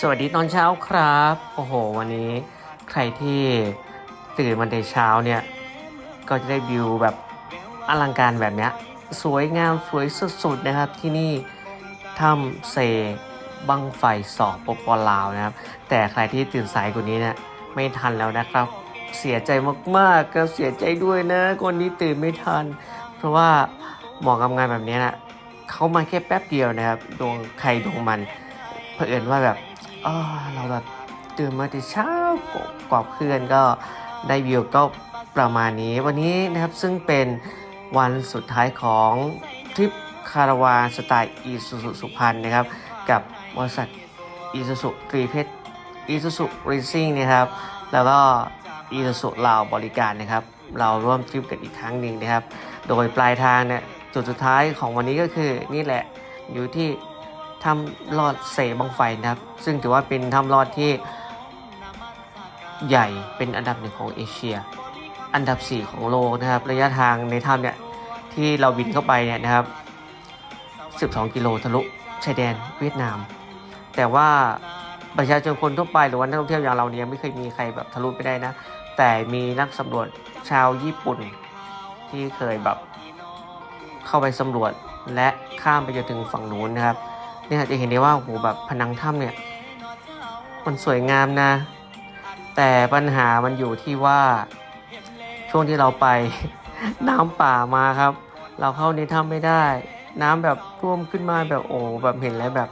สวัสดีตอนเช้าครับ โอ้โห วันนี้ใครที่ตื่นมาแต่เช้าเนี่ย ก็จะได้วิวแบบอลังการแบบเนี้ย สวยงามสวยสุดๆนะครับที่นี่ถ้ำเซบังไฟสอบปปลาวนะครับ แต่ใครที่ตื่นสายกว่านี้เนี่ยไม่ทันแล้วนะครับ เสียใจมากๆก็เสียใจด้วยนะ คนนี้ตื่นไม่ทัน เพราะว่าเหมาะกับงานแบบนี้นะเขามาแค่แป๊บเดียวนะครับ ดวงใครดวงมันเผอิญว่าแบบ เราแบบตื่นมาแต่เช้ากอบเพื่อนก็ได้วิวก็ประมาณนี้ วันนี้นะครับซึ่งเป็นวันสุดท้ายของทริปคาราวานสไตล์อีซูซุสุพรรณนะครับ กับบริษัทอีซูซุตรีเพชรอีซูซุรีซิ่งนะครับ แล้วก็อีซูซุลาวบริการนะครับ เราร่วมทริปกันอีกครั้งหนึ่งนะครับ โดยปลายทางเนี่ยจุดสุดท้ายของวันนี้ก็คือนี่แหละอยู่ที่ ถ้ำลอดเสบังไฟนะครับ ซึ่งถือว่าเป็นถ้ำลอดที่ใหญ่เป็นอันดับหนึ่งของเอเชีย อันดับ 4 ของโลกนะครับ ระยะทางในถ้ำเนี่ยที่เราบินเข้าไปเนี่ยนะครับ 12 กิโลทะลุชายแดนเวียดนาม แต่ว่าประชาชนคนทั่วไปหรือว่านักท่องเที่ยวอย่างเราเนี่ยไม่เคยมีใครแบบทะลุไปได้นะ แต่มีนักสำรวจชาวญี่ปุ่นที่เคยแบบเข้าไปสำรวจและข้ามไปจนถึงฝั่งนู้นนะครับ เนี่ยจะเห็นได้ว่าโหแบบผนังถ้ำเนี่ย มันสวยงามนะ แต่ปัญหามันอยู่ที่ว่าช่วงที่เราไป น้ำป่ามาครับ เราเข้าในถ้ำไม่ได้ น้ำแบบท่วมขึ้นมาแบบโอ้แบบเห็นแล้วแบบ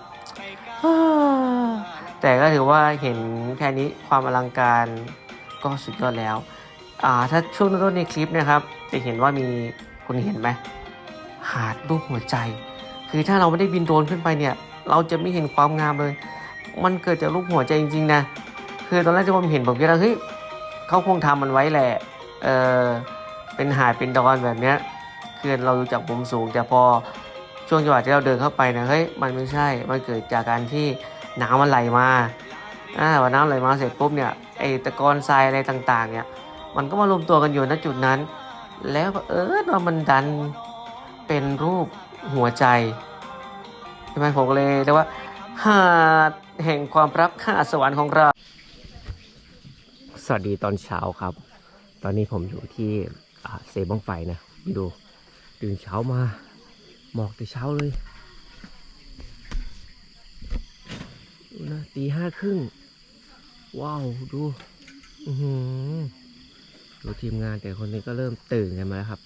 แต่ก็ถือว่าเห็นแค่นี้ความอลังการก็สุดยอดแล้วอ่าถ้าช่วงต้นๆในคลิปนะครับ จะเห็นว่ามีคุณเห็นไหมหาดรูปหัวใจ คือถ้าเราไม่ได้บินโดรนขึ้นไปเนี่ย เราจะไม่เห็นความงามเลย มันเกิดจากรูปหัวใจจริง ๆ นะ คือตอนแรกที่ผมเห็นผมคิดว่าเฮ้ยเขาคงทำมันไว้แหละ เออเป็นหาดเป็นดอนแบบเนี้ยคือเราอยู่จากมุมสูง แต่พอช่วงจังหวะที่เราเดินเข้าไปนะเฮ้ยมันไม่ใช่ มันเกิดจากการที่น้ำมันไหลมาอ่าพอน้ำไหลมาเสร็จปุ๊บเนี่ยไอตะกอนทรายอะไรต่างๆ เนี่ยมันก็มารวมตัวกันอยู่ณจุดนั้น แล้วเออว่ามันดันเป็นรูปหัวใจ ใช่ไหมผมก็เลยเรียกว่าหาดแห่งความรักหาดสวรรค์ของเรา สวัสดีตอนเช้าครับ ตอนนี้ผมอยู่ที่เซบังไฟนะดูตื่นเช้ามาหมอกแต่เช้าเลยดูนะตีห้าครึ่ง ว้าว ดูอือหือดูทีมงานแต่คนนี้ก็เริ่มตื่นกันมาแล้วครับ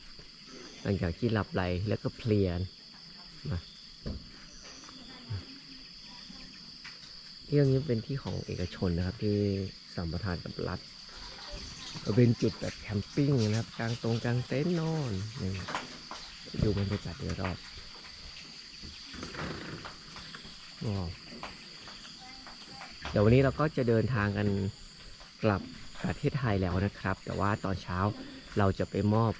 หลังจากที่หลับไหลแล้วก็เพลียนมา ที่ตรงนี้เป็นที่ของเอกชนนะครับ ที่สัมปทานกับรัฐเป็นจุดแบบแคมปิ้งนะครับกลางตรงกลางเต็นท์นอนนี่ดูบรรยากาศโดยรอบเดี๋ยววันนี้เราก็จะเดินทางกันกลับประเทศไทยแล้วนะครับ แต่ว่าตอนเช้าเราจะไปมอบ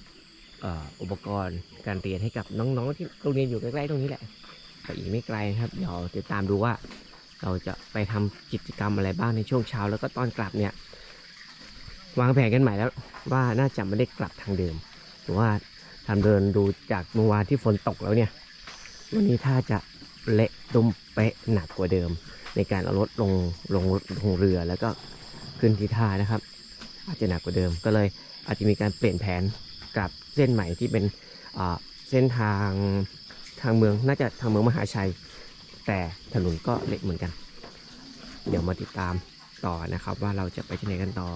อ,อุปกรณ์การเรียนให้กับน้องๆ ที่โรงเรียนอยู่ใกล้ๆตรงนี้แหละก็อีกไม่ไกลนะครับ เดี๋ยวติดตามดูว่า เราจะไปทำกิจกรรมอะไรบ้างในช่วงเช้า แล้วก็ตอนกลับเนี่ยวางแผนกันใหม่แล้วว่าน่าจะไม่ได้กลับทางเดิมหรือว่าทำเดินดูจากเมื่อวานที่ฝนตกแล้วเนี่ยวันนี้ถ้าจะเละตุ้มเป๊ะหนักกว่าเดิม ในการเอารถลงลงลงเรือแล้วก็ขึ้นที่ท่านะครับ อาจจะหนักกว่าเดิมก็เลยอาจจะมีการเปลี่ยนแผนกลับเส้นใหม่ที่เป็นเส้นทางทางเมืองน่าจะทางเมืองมหาชัย แต่ถนนก็เละเหมือนกัน เดี๋ยวมาติดตามต่อนะครับ ว่าเราจะไปที่ไหนกันต่อ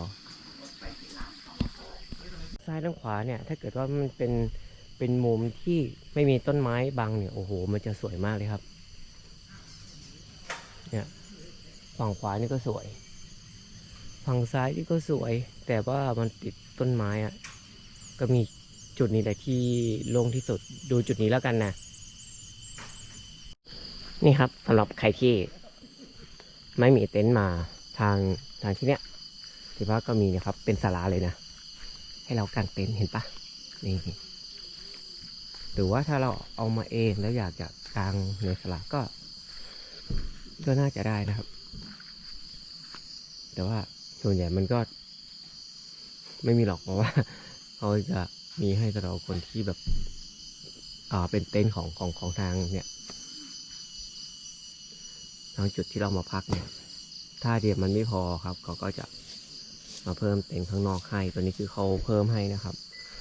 ซ้ายด้านขวาเนี่ย ถ้าเกิดว่ามันเป็นเป็นมุมที่ไม่มีต้นไม้บังเนี่ยโอ้โห มันจะสวยมากเลยครับเนี่ยฝั่งขวานี่ก็สวย ฝั่งซ้ายนี่ก็สวย แต่ว่ามันติดต้นไม้อะ่ะก็มีจุดนี้แหละที่โล่งที่สุดดูจุดนี้แล้วกันนะ นี่ครับสำหรับใครที่ไม่มีเต็นท์มาทางทางที่เนี้ยที่ว่าก็มีนะครับ เป็นศาลาเลยนะ ให้เรากางเต็นท์เห็นปะนี่หรือว่าถ้าเราเอามาเองแล้วอยากจะกางในศาลาก็ ก็น่าจะได้นะครับ แต่ว่าส่วนใหญ่มันก็ ไม่มีหรอกเพราะว่าเขาจะมีให้สำหรับคนที่แบบ อ่าเป็นเต็นท์ของของของทางเนี่ยางจุดที่เรามาพักเนี่ย ถ้าเดียวมันไม่พอครับเขาก็จะมาเพิ่มเต็นท์ข้างนอกให้ ตัวนี้คือเขาเพิ่มให้นะครับ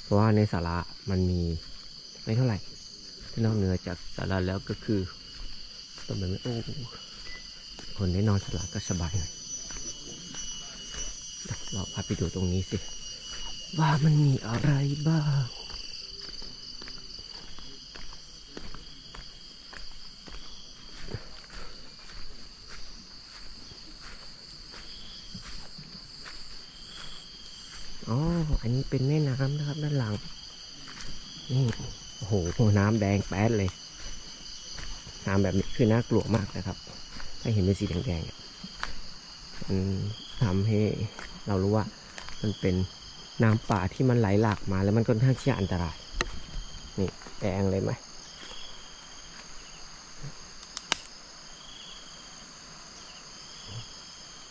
เพราะว่าในศาลามันมีไม่เท่าไหร่ที่นอกเหนือจากศาลาแล้วก็คือต้นไม้โอ้คนได้นอนศาลาก็สบายหน่อยเดี๋ยเราพาไปดูตรงนี้สิ ว่ามันมีอะไรบ้าง อ๋อ อันนี้ เป็นแม่น้ำนะครับ ด้านหลัง นี่โอ้โหน้ำแดงแป๊ดเลย น้ำแบบนี้คือน่ากลัวมากนะครับ ถ้าเห็นเป็นสีแดงๆมันทำให้เรารู้ว่ามันเป็นน้ำป่าที่มันไหลหลากมาแล้วมันค่อนข้างที่จะอันตราย นี่แดงเลยไหม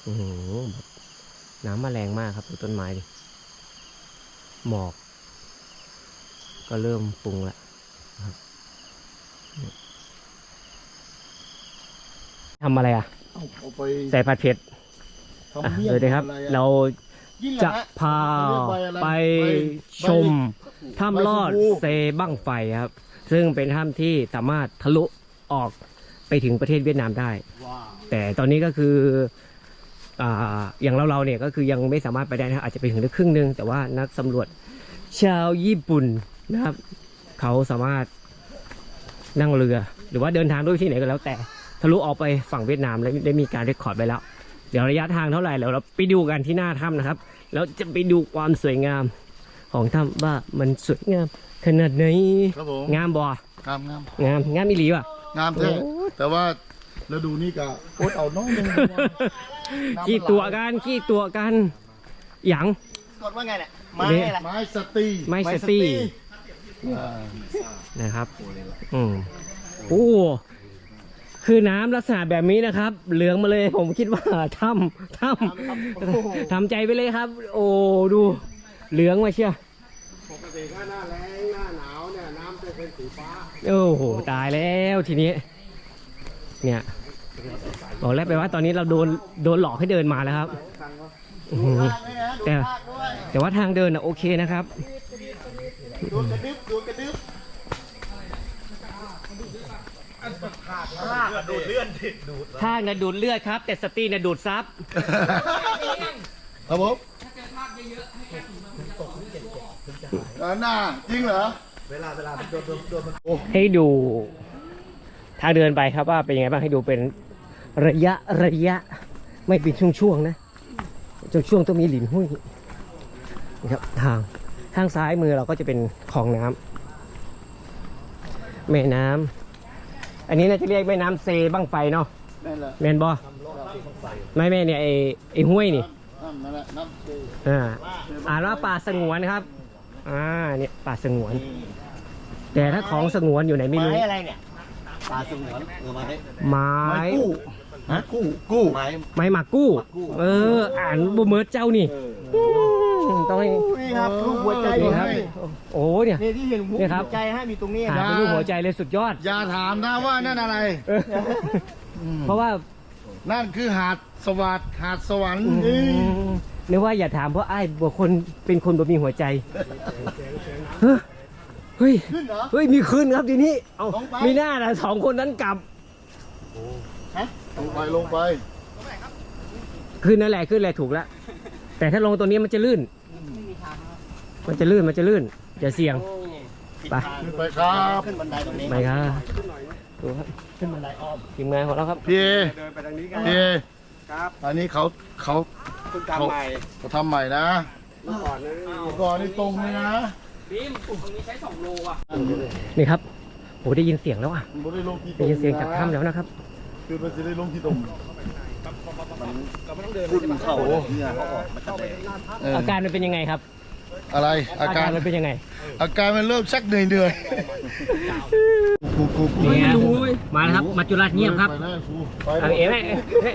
โอ้โหน้ำมาแรงมากครับดูต้นไม้ดิ หมอก ก็เริ่มปรุงแล้วนะครับนี่ทำอะไรอะเอาเอาไปใส่ผัดเผ็ดทำอะเมี่ยงเลยนะครับ อะไอะเรายิ่งจะฮพาเรียกใบอะไรไปใบชมใบถ้ำลอดใบชมพูเซบั้งไฟครับ ซึ่งเป็นถ้ำที่สามารถทะลุออกไปถึงประเทศเวียดนามได้ ว้าวแต่ตอนนี้ก็คือ อ่าอย่างเราเราๆเนี่ยก็คือยังไม่สามารถไปได้นะครับอาจจะไปถึงได้ครึ่งหนึง แต่ว่านักสำรวจชาวญี่ปุ่นนะครับ เขาสามารถนั่งเรือ หรือว่าเดินทางด้วยที่ไหนก็แล้วแต่ทะลุออกไปฝั่งเวียดนามแล้วได้มีการเรคคอร์ดไปแล้ว เดี๋ยวระยะทางเท่าไหร่เดี๋ยวเราไปดูกันที่หน้าถ้ำนะครับ แล้วจะไปดูความสวยงามของถ้ำว่ามันสวยงามขนาดไหนครับผมงามบ่งามงามงามงามอีหลีว่ะงามแท้โอ้ยแต่ว่าฤดูนี้ก็อดเอาน้อยหนึง ขี้ตัวกันขี้ตัวกันหยังกดว่าไงเนี่ยไม้อะไรไม้สตีไม้สตี้อ่านะครับอืมโอ้คือน้ำลักษณะแบบนี้นะครับ เหลืองมาเลยผมคิดว่าถ้ำถ้ำทำใจไปเลยครับ โอ้ดูเหลืองมาเชียวปกติถ้าหน้าแล้งหน้าหนาวเนี่ยน้ำจะเป็นสีฟ้าโอ้โหตายแล้วทีนี้ เนี่ย บอกแล้วไปว่าตอนนี้เราโดนโดนหลอกให้เดินมาแล้วครับแต่แต่ว่าทางเดินอะโอเคนะครับดูกระดึบดูกระดึบลากดูดเลื่อนดิดูดทางเนี่ยดูดเลือดครับ แต่สตีเนี่ยดูดซับครับผมเออหน้าจริงเหรอเวลาเวลาโดนโดนโดนมันให้ดูทางเดินไปครับว่าเป็นยังไงบ้างให้ดูเป็น ระยะระยะไม่เป็นช่วงๆนะช่วงๆต้องมีหลินหุ้ยนะครับทางทางซ้ายมือเราก็จะเป็นคลองน้ำแม่น้ำอันนี้น่าจะเรียกแม่น้ำเซบ้างไฟเนาะนั่นแหละแมนบอไม่แม่เนี่ยไอไอห้วยนี่นั่นนั่นแหละน้ำเตยอ่าอ่านว่าป่าสงวนครับ อ่าเนี่ยป่าสงวน แต่ถ้าของสงวนอยู่ไหนไม่ไม้รู้อะไรเนี่ยปลาสงวนเออไม้ไม้ไม้กู้ ฮะกู้กู้ไม้ ไม้หมากกู้ เออ อ่านบูเมิร์ดเจ้านี่มต้องให้นี่ครับรูปหัวใจอนี่ยู่ครับให้โอ้เนี่ยนี่ที่เห็นหัวนี่ครับใจให้มีตรงนี้หาเป็นรูปหัวใจเลยสุดยอดอย่าถามนะว่านั่นอะไร เออเพราะว่านั่นคือหาดสวัสดหาดสวรรค์อืมนึกว่าอย่าถามเพราะไอ้ายบัวคนเป็นคนบ่มีหัวใจเฮ้ยเฮ้ย ขึ้นเหรอ เฮ้ยมีคืนครับทีนี้ เอาลงไป มีหน้านะสองคนนั้นกลับ ลงไปลงไปขึ้นนั่นแหละขึ้นแหละถูกแล้วแต่ถ้าลงตัวนี้มันจะลื่น มันจะลื่นมันจะลื่นอย่าเสี่ยง ไป ขึ้นไปครับขึ้นบันไดตรงนี้ไปครับดูครับขึ้นบันไดอ้อมทีมงานของเราครับพี่เอเดินไปทางนี้กันพี่เอครับอันนี้เขาเขาเพิ่งทำใหม่เขาทำใหม่นะเมื่อก่อนนั้นเมื่อก่อนนี่ตรงเลยนะนี่ครับโหได้ยินเสียงแล้วอะมันไม่ได้ลงที่ตรได้งยินเสียงจากถ้ำแล้วนะครับ คือมันจะได้ลงที่ตรงพุ่นเข้าเหงื่อเขาออกมาจากแดดเอออาการมันเป็นยังไงครับ อะไรอาการมันเป็นยังไง อาการมันเริ่มชักเหนื่อยเหนื่อยกูกูกูนี่ครับมาแล้วครับ มาจุฬาเงียบครับไปแล้วกูไปเอาเอ๋ไหมเอ๊ะ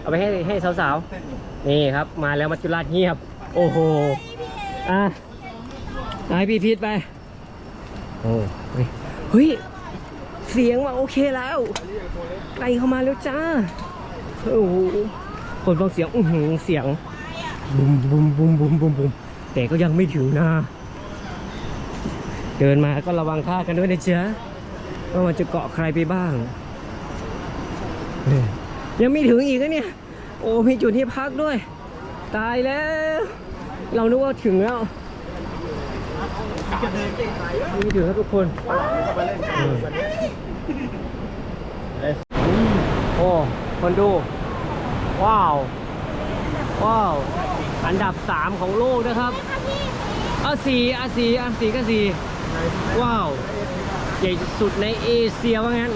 เอาไปให้ให้สาวๆ นี่ครับ มาแล้วมาจุฬาเงียบ โอ้โห อะเอาให้พี่พีทไป โอ้เฮ้ย เสียงมาโอเคแล้วไล่เข้ามาแล้วจ้าโอ้โหคนฟังเสียงอื้อหือเสียงบุมบุมบุมบุมบุมบุมแต่ก็ยังไม่ถึงนะ เดินมาก็ระวังท่ากันด้วยนะจ๊ะว่ามันจะเกาะใครไปบ้างยยังไม่ถึงอีกนะเนี่ย โอ้มีจุดที่พักด้วย ตายแล้ว เรานึกว่าถึงแล้ว ไม่ถือครับทุกคนอืมโอ้คนดู ว้าว ว้าว อันดับ 3 ของโลกนะครับอาสี่อาสี่อาสี่ก็สี่ว้าว ใหญ่สุดในเอเชียว่างั้น